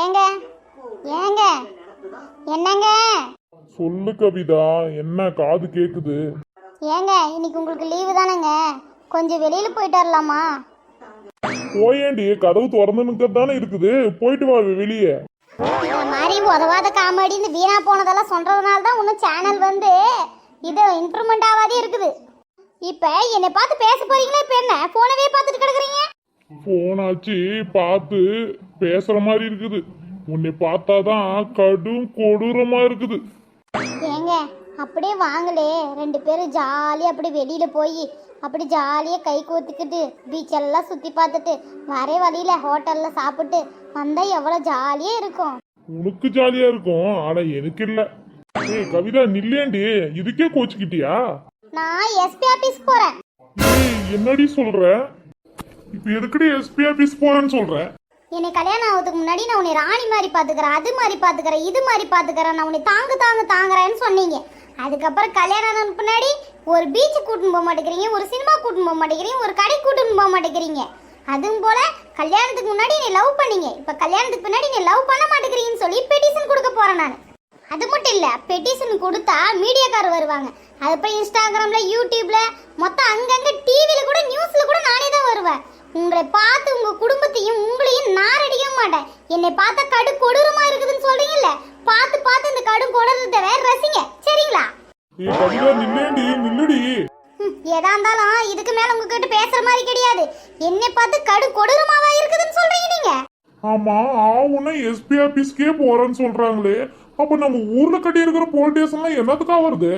ஏங்க? ஏங்க? என்னங்க? சொல்லு கவிதா என்ன காது கேக்குது? ஏங்க இன்னைக்கு உங்களுக்கு லீவு தானேங்க? கொஞ்சம் வெளியில போயிட்டு வரலாமா? போயேண்டி கதவு திறந்துனுக்கு தானே இருக்குது. போயிட்டு வா வெளியே. இந்த மாதிரி உதவாத காமெடி இந்த வீணா போனதெல்லாம் சொல்றதுனால தான் இன்னும் சேனல் வந்து இது இம்ப்ரூவ்மெண்ட் ஆகாதே இருக்குது. இப்போ என்னை பார்த்து பேச போறீங்களா இப்போ என்ன? போனவே பார்த்துட்டு கிடக்குறீங்க? போனாச்சு பார்த்து பேசுற மாதிரி இருக்குது. உன்னை பார்த்தாதான் கடும் கொடூரமா இருக்குது. ஏங்க அப்படியே வாங்களே. ரெண்டு பேரும் ஜாலியாக அப்படி வெளியில் போய் அப்படி ஜாலியாக கை கோத்துக்கிட்டு பீச்செல்லாம் சுற்றி பார்த்துட்டு வர வழியில் ஹோட்டலில் சாப்பிட்டு வந்தால் எவ்வளோ ஜாலியாக இருக்கும். உனக்கு ஜாலியா இருக்கும் ஆனா எனக்கு இல்ல ஏய் கவிதா நில்லேண்டி. இதுக்கே கோச்சுக்கிட்டியா? நான் எஸ்பி ஆஃபீஸ் போகிறேன் என்னடி சொல்ற? இப்ப எதுக்குடி எஸ்பி ஆபீஸ் போறேன்னு சொல்ற? என்னை கல்யாணம் ஆகிறதுக்கு முன்னாடி நான் உன்னை ராணி மாதிரி பார்த்துக்கிறேன் அது மாதிரி பார்த்துக்கிறேன் இது மாதிரி பார்த்துக்கிறேன் நான் உன்னை தாங்கு தாங்கு தாங்குறேன்னு சொன்னீங்க. அதுக்கப்புறம் கல்யாணம் ஆனதுக்கு பின்னாடி ஒரு பீச்சு கூட்டின்னு போக மாட்டேங்கிறீங்க ஒரு சினிமா கூட்டின்னு போக மாட்டேங்கிறீங்க ஒரு கடை கூட்டின்னு போக மாட்டேங்கிறீங்க. அதுவும் போல கல்யாணத்துக்கு முன்னாடி நீ லவ் பண்ணீங்க. இப்போ கல்யாணத்துக்கு பின்னாடி நீ லவ் பண்ண மாட்டேங்கிறீங்கன்னு சொல்லி பெட்டிஷன் கொடுக்க போறேன் நான். அது மட்டும் இல்ல பெட்டிஷன் கொடுத்தா மீடியாக்கார் வருவாங்க. அது போய் இன்ஸ்டாகிராம்ல யூடியூப்ல மொத்தம் அங்கங்கே டிவியில் கூட நியூஸ்ல கூட நானே தான் வருவேன். உங்களை பார்த்து உங்க குடும்ப மாட்டேன். என்னை பார்த்தா கடு கொடூரமா இருக்குதுன்னு சொல்றீங்கல்ல? பார்த்து பார்த்து இந்த கடும் கொடூரத்தை வேற ரசிங்க. சரிங்களா? எதா இருந்தாலும் இதுக்கு மேல உங்ககிட்ட பேசுற மாதிரி கிடையாது. என்னை பார்த்து கடு கொடூரமாவா இருக்குதுன்னு சொல்றீங்க நீங்க? ஆமா ஆவுன்னா எஸ்பி ஆபீஸ்க்கே போறேன்னு சொல்றாங்களே. அப்ப நம்ம ஊர்ல கட்டி இருக்கிற போலீஸ் எல்லாம் என்னத்துக்கா வருது?